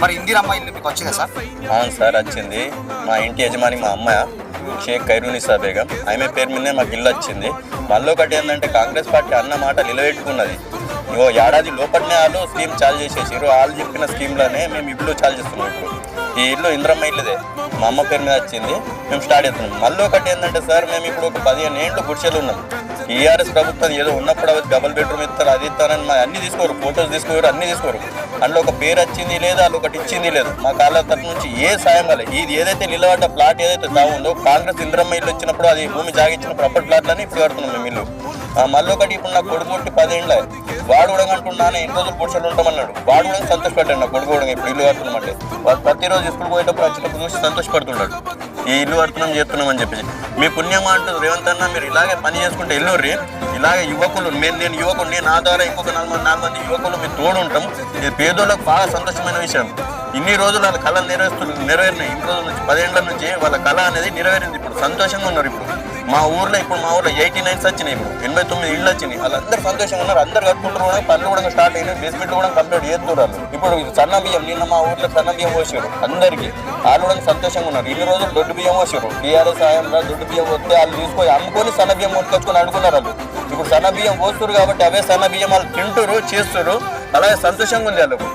మరి ఇందిరమ్మ ఇల్లు మీకు వచ్చిందా సార్? అవును సార్ వచ్చింది. మా ఇంటి యజమాని మా అమ్మ షేక్ ఖైరునిసా బేగం. ఆమె పేరు మీదనే మాకు ఇల్లు వచ్చింది. మళ్ళీ ఒకటి ఏంటంటే కాంగ్రెస్ పార్టీ అన్న మాట నిలబెట్టుకున్నది. ఇగో ఏడాది లోపలనే వాళ్ళు స్కీమ్ చాలు చేసేసారు వాళ్ళు చెప్పిన స్కీమ్లోనే మేము ఇల్లు చాలు చేస్తున్నాం ఇప్పుడు. ఈ ఇల్లు ఇంద్రమ్మ ఇల్లుదే. మా అమ్మ పేరు మీద వచ్చింది. మేము స్టార్ట్ చేస్తున్నాం. మళ్ళీ ఒకటి ఏంటంటే సార్ మేము ఇప్పుడు ఒక పదిహేను ఏళ్ళు గుడిసెలు ఉన్నాం. టీఆర్ఎస్ ప్రభుత్వం ఏదో ఉన్నప్పుడు అవి డబుల్ బెడ్రూమ్ ఇస్తారు అది ఇస్తారని మా అన్ని తీసుకోరు ఫోటోస్ తీసుకోరు అన్ని తీసుకోరు. అందులో ఒక పేరు వచ్చింది లేదు అది ఒకటి ఇచ్చింది లేదు. మా కాళ్ళ తరఫు నుంచి ఏ సాయం కాలేదు. ఇది ఏదైతే నిలబడ్డ ప్లాట్ ఏదైతే తాగుందో కాంగ్రెస్ ఇంద్రమ్మ ఇల్లు వచ్చినప్పుడు అది భూమి జాగించినప్పుడు అప్పటి ప్లాట్లని ఇప్పుడు కడుతున్నాం మేము ఇల్లు. మళ్ళీ ఒకటి ఇప్పుడు నా కొడుకు కొట్టి పదేళ్ళ వాడు కూడా అంటున్నాను ఎన్ని రోజులు పురుషులు ఉంటామన్నాడు. వాడు కూడా సంతోషపడ్డాడు నా కొడుకు కూడా ఇప్పుడు ఇల్లు కడుతున్నామంటే. వాడు ప్రతిరోజు స్కూల్ పోయేటప్పుడు వచ్చినప్పుడు చూసి సంతోషపడుతున్నాడు ఈ ఇల్లు కడుతున్నాం చేస్తున్నాం అని చెప్పేసి. మీ పుణ్యమా అంటూ రేవంత్ అన్న మీరు ఇలాగే పని చేసుకుంటే ఎల్లుర్రి ఇలాగే యువకులు నేను నేను యువకులు నేను నా ద్వారా ఇంకొక నాలుగు మంది నాలుగు మంది యువకులు మీరు తోడు ఉంటాం ఇది పేదోళ్ళకు బాగా సంతోషమైన విషయం. ఇన్ని రోజులు వాళ్ళ కళ నెరవేరుస్తుంది నెరవేరినాయి. ఇన్ని రోజుల నుంచి పదేళ్ళ నుంచి వాళ్ళ కళ అనేది నెరవేరింది. ఇప్పుడు సంతోషంగా ఉన్నారు ఇప్పుడు. మా ఊర్లో ఇప్పుడు మా ఊర్లో ఎయిటీ నైన్స్ వచ్చినాయి ఇప్పుడు. ఎనభై తొమ్మిది ఇళ్ళు వచ్చినాయి. వాళ్ళందరూ సంతోషంగా ఉన్నారు. అందరు కట్టుకుంటారు కూడా. పనులు కూడా స్టార్ట్ అయినాయి. బేస్మెంట్ కూడా కంప్లీట్ చేస్తున్నారు. ఇప్పుడు సన్న బియ్యం నిన్న మా ఊర్లో సన్న బియ్యం పోసారు అందరికీ. వాళ్ళు కూడా సంతోషంగా ఉన్నారు. ఇన్ని రోజులు దొడ్డు బియ్యం పోసారు టీఆర్ఎస్ సాయంలో దొడ్డు బియ్యం వస్తే వాళ్ళు తీసుకొని అమ్ముకొని సన్న బియ్యం కొనుక్కొచ్చుకొని అడుగున్నారు వాళ్ళు. ఇప్పుడు సన్న బియ్యం పోస్తారు కాబట్టి అవే సన్న బియ్యం వాళ్ళు తింటారు చేస్తారు అలాగే సంతోషంగా ఉంది వాళ్ళకు.